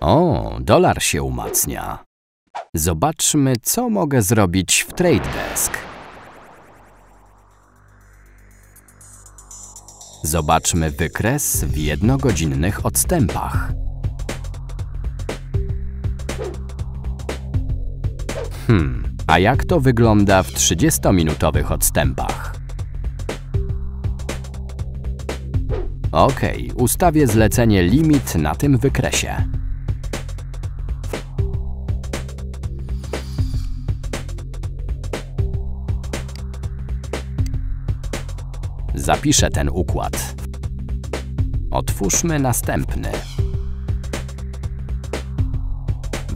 O, dolar się umacnia. Zobaczmy, co mogę zrobić w Trade Desk. Zobaczmy wykres w jednogodzinnych odstępach. Hmm, a jak to wygląda w 30-minutowych odstępach? Ok, ustawię zlecenie limit na tym wykresie. Zapiszę ten układ. Otwórzmy następny.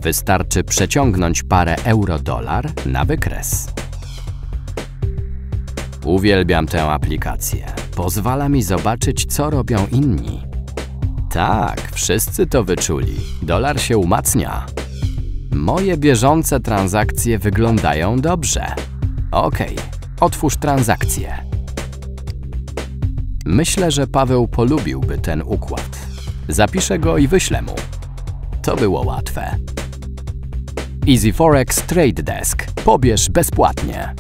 Wystarczy przeciągnąć parę euro-dolar na wykres. Uwielbiam tę aplikację. Pozwala mi zobaczyć, co robią inni. Tak, wszyscy to wyczuli. Dolar się umacnia. Moje bieżące transakcje wyglądają dobrze. Ok, otwórz transakcję. Myślę, że Paweł polubiłby ten układ. Zapiszę go i wyślę mu. To było łatwe. Easy Forex Trade Desk. Pobierz bezpłatnie.